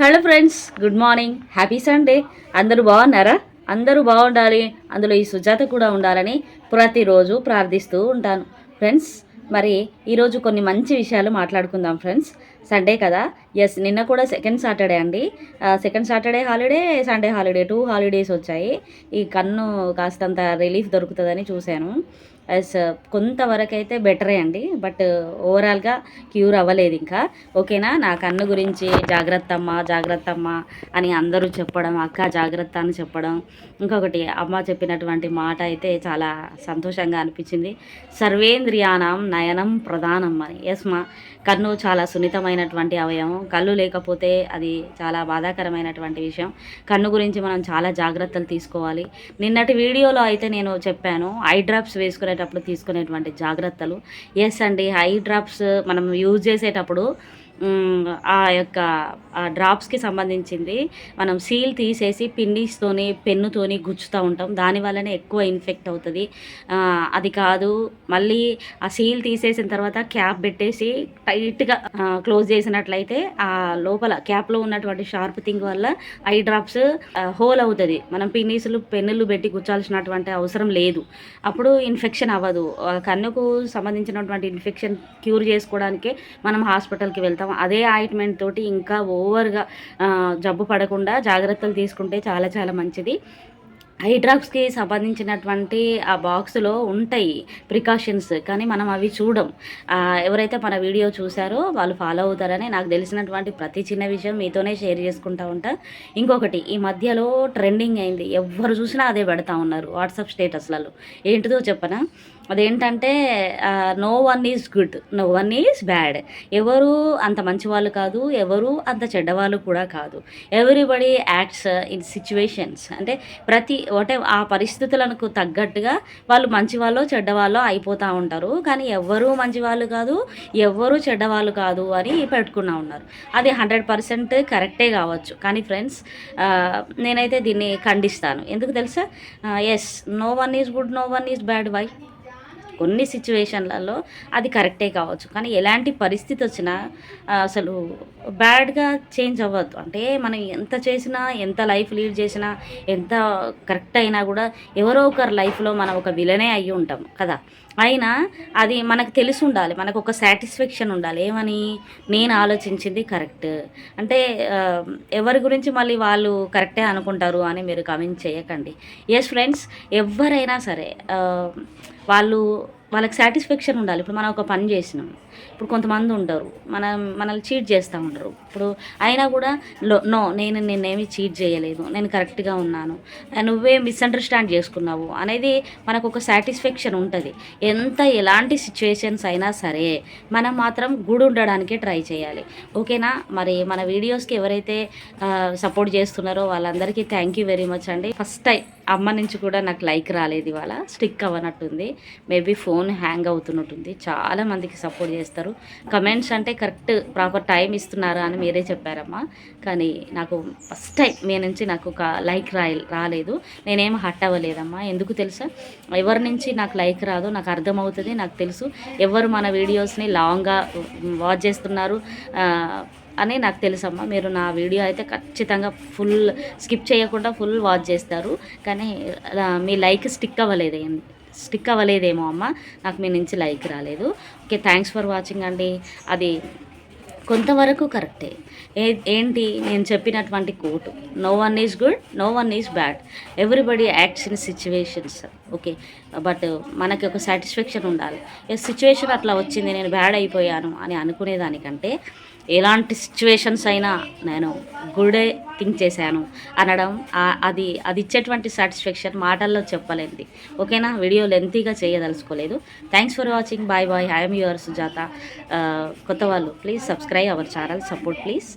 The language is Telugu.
Hello friends good morning. Happy Sunday. అందరూ బాగున్నారా? అందరూ బాగుండాలి. అందులో ఈ సుజాత కూడా ఉండాలని ప్రతిరోజు ప్రార్థిస్తూ ఉంటాను. ఫ్రెండ్స్ మరి ఈరోజు కొన్ని మంచి విషయాలు మాట్లాడుకుందాం ఫ్రెండ్స్. సండే కదా. ఎస్ నిన్న కూడా సెకండ్ సాటర్డే అండి. Second Saturday holiday Sunday holiday two holidays వచ్చాయి. ఈ కన్ను కాస్తంత రిలీఫ్ దొరుకుతుందని చూశాను. ఎస్ uh, కొంతవరకు అయితే బెటరే అండి. బట్ uh, ఓవరాల్గా క్యూర్ అవ్వలేదు ఇంకా. ఓకేనా? నా కన్ను గురించి జాగ్రత్త అమ్మ జాగ్రత్త అమ్మ అని అందరూ చెప్పడం అక్క జాగ్రత్త అని చెప్పడం ఇంకొకటి అమ్మ చెప్పినటువంటి మాట అయితే చాలా సంతోషంగా అనిపించింది. సర్వేంద్రియానం నయనం ప్రధానం అని. ఎస్ మా కన్ను చాలా సున్నితమైనటువంటి అవయవం. కళ్ళు లేకపోతే అది చాలా బాధాకరమైనటువంటి విషయం. కన్ను గురించి మనం చాలా జాగ్రత్తలు తీసుకోవాలి. నిన్నటి వీడియోలో అయితే నేను చెప్పాను ఐ డ్రాప్స్ వేసుకునే తీసుకునేటప్పుడు తీసుకునేటువంటి జాగ్రత్తలు. ఎస్ అండి ఐ డ్రాప్స్ మనం యూజ్ చేసేటప్పుడు ఆ యొక్క ఆ డ్రాప్స్కి సంబంధించింది. మనం సీల్ తీసేసి పిండిస్తోని పెన్నుతోని గుచ్చుతూ ఉంటాం. దానివల్లనే ఎక్కువ ఇన్ఫెక్ట్ అవుతుంది. అది కాదు. మళ్ళీ ఆ సీల్ తీసేసిన తర్వాత క్యాప్ పెట్టేసి టైట్గా క్లోజ్ చేసినట్లయితే ఆ లోపల క్యాప్లో ఉన్నటువంటి షార్ప్ థింగ్ వల్ల ఐ డ్రాప్స్ హోల్ అవుతుంది. మనం పిన్నీసులు పెన్నులు పెట్టి గుచ్చాల్సినటువంటి అవసరం లేదు. అప్పుడు ఇన్ఫెక్షన్ అవ్వదు. ఆ కన్నుకు సంబంధించినటువంటి ఇన్ఫెక్షన్ క్యూర్ చేసుకోవడానికే మనం హాస్పిటల్కి వెళ్తాం. అదే ఆయింట్మెంట్ తోటి ఇంకా ఓవర్గా జబ్బు పడకుండా జాగ్రత్తలు తీసుకుంటే చాలా చాలా మంచిది. ఐ డ్రాప్స్కి సంబంధించినటువంటి ఆ బాక్స్లో ఉంటాయి ప్రికాషన్స్ కానీ మనం అవి చూడం. ఎవరైతే మన వీడియో చూసారో వాళ్ళు ఫాలో అవుతారని నాకు తెలిసినటువంటి ప్రతి చిన్న విషయం మీతోనే షేర్ చేసుకుంటా ఉంటా. ఇంకొకటి ఈ మధ్యలో ట్రెండింగ్ అయింది. ఎవరు చూసినా అదే పెడతా ఉన్నారు వాట్సాప్ స్టేటస్లలో. ఏంటిదో చెప్పనా? అదేంటంటే no one is good no one is bad ఎవరు అంత మంచి వాళ్ళు కాదు ఎవరు అంత చెడ్డవాళ్ళు కూడా కాదు. ఎవ్రీబడి యాక్ట్స్ ఇన్ సిచ్యువేషన్స్ అంటే ప్రతి ఒకటే ఆ పరిస్థితులకు తగ్గట్టుగా వాళ్ళు మంచివాళ్ళో చెడ్డవాళ్ళో చెడ్డవాళ్ళు అయిపోతూ ఉంటారు. కానీ ఎవ్వరూ మంచి వాళ్ళు కాదు ఎవ్వరూ చెడ్డవాళ్ళు కాదు అని పెట్టుకున్నా ఉన్నారు. అది హండ్రెడ్ పర్సెంట్ కరెక్టే కావచ్చు. కానీ ఫ్రెండ్స్ నేనైతే దీన్ని ఖండిస్తాను. ఎందుకు తెలుసా? Yes no one is good no one is bad why కొన్ని సిచ్యువేషన్లలో అది కరెక్టే కావచ్చు. కానీ ఎలాంటి పరిస్థితి వచ్చినా అసలు బ్యాడ్గా చేంజ్ అవ్వద్దు. అంటే మనం ఎంత చేసినా ఎంత లైఫ్ లీడ్ చేసినా ఎంత కరెక్ట్ అయినా కూడా ఎవరో ఒకరి లైఫ్లో మనం ఒక విలనే అయ్యి ఉంటాం కదా. అయినా అది మనకు తెలిసి ఉండాలి. మనకు ఒక సాటిస్ఫాక్షన్ ఉండాలి. ఏమని? నేను ఆలోచించింది కరెక్ట్ అంటే ఎవరి గురించి మళ్ళీ వాళ్ళు కరెక్టే అనుకుంటారు అని మీరు కమెంట్ చేయకండి. ఎస్ ఫ్రెండ్స్ ఎవరైనా సరే వాళ్ళు వాళ్ళకి సాటిస్ఫాక్షన్ ఉండాలి. ఇప్పుడు మనం ఒక పని చేసినాం. ఇప్పుడు కొంతమంది ఉంటారు మనం మనల్ని చీట్ చేస్తూ ఉంటారు ఇప్పుడు అయినా కూడా నో నేను నిన్నేమి చీట్ చేయలేదు. నేను కరెక్ట్గా ఉన్నాను. నువ్వే మిస్అండర్స్టాండ్ చేసుకున్నావు. అనేది మనకు ఒక సాటిస్ఫాక్షన్ ఉంటుంది. ఎంత ఎలాంటి సిచ్యువేషన్స్ అయినా సరే మనం మాత్రం గుడి ఉండడానికే ట్రై చేయాలి. ఓకేనా? మరి మన వీడియోస్కి ఎవరైతే సపోర్ట్ చేస్తున్నారో వాళ్ళందరికీ థ్యాంక్ యూ వెరీ మచ్ అండి. ఫస్ట్ టైం అమ్మ నుంచి కూడా నాకు లైక్ రాలేదు ఇవాళ. స్టిక్ అవ్వనట్టుంది. మేబీ ఫోన్ హ్యాంగ్ అవుతున్నట్టుంది. చాలా మందికి సపోర్ట్ చేస్తారు. కమెంట్స్ అంటే కరెక్ట్ ప్రాపర్ టైం ఇస్తున్నారా అని మీరే చెప్పారమ్మా. కానీ నాకు ఫస్ట్ టైం మీ నుంచి నాకు ఒక లైక్ రా రాలేదు. నేనేం హట్ అవ్వలేదమ్మా. ఎందుకు తెలుసా? ఎవరి నుంచి నాకు లైక్ రాదో నాకు అర్థమవుతుంది నాకు తెలుసు. ఎవరు మన వీడియోస్ని లాంగ్గా వాచ్ చేస్తున్నారు అని నాకు తెలుసమ్మా. మీరు నా వీడియో అయితే ఖచ్చితంగా ఫుల్ స్కిప్ చేయకుండా ఫుల్ వాచ్ చేస్తారు. కానీ మీ లైక్ స్టిక్ అవ్వలేదు స్టిక్ అవ్వలేదేమో అమ్మ. నాకు మీ నుంచి లైక్ రాలేదు. ఓకే థ్యాంక్స్ ఫర్ వాచింగ్ అండి. అది కొంతవరకు కరెక్టే. ఏ ఏంటి? నేను చెప్పినటువంటి quote. No one is good no one is bad everybody acts in situations okay but మనకి ఒక సాటిస్ఫాక్షన్ ఉండాలి. ఏ సిచ్యువేషన్ అట్లా వచ్చింది నేను బ్యాడ్ అయిపోయాను అని అనుకునేదానికంటే ఎలాంటి సిచ్యువేషన్స్ అయినా నేను గుడే థింక్ చేశాను. అనడం అది అది ఇచ్చేటువంటి సాటిస్ఫాక్షన్ మాటల్లో చెప్పలేనిది. ఓకేనా? వీడియో లెంతీగా చేయదలుచుకోలేదు. Thanks for watching bye bye I'm your Sujatha కొత్త వాళ్ళు please subscribe our channel support please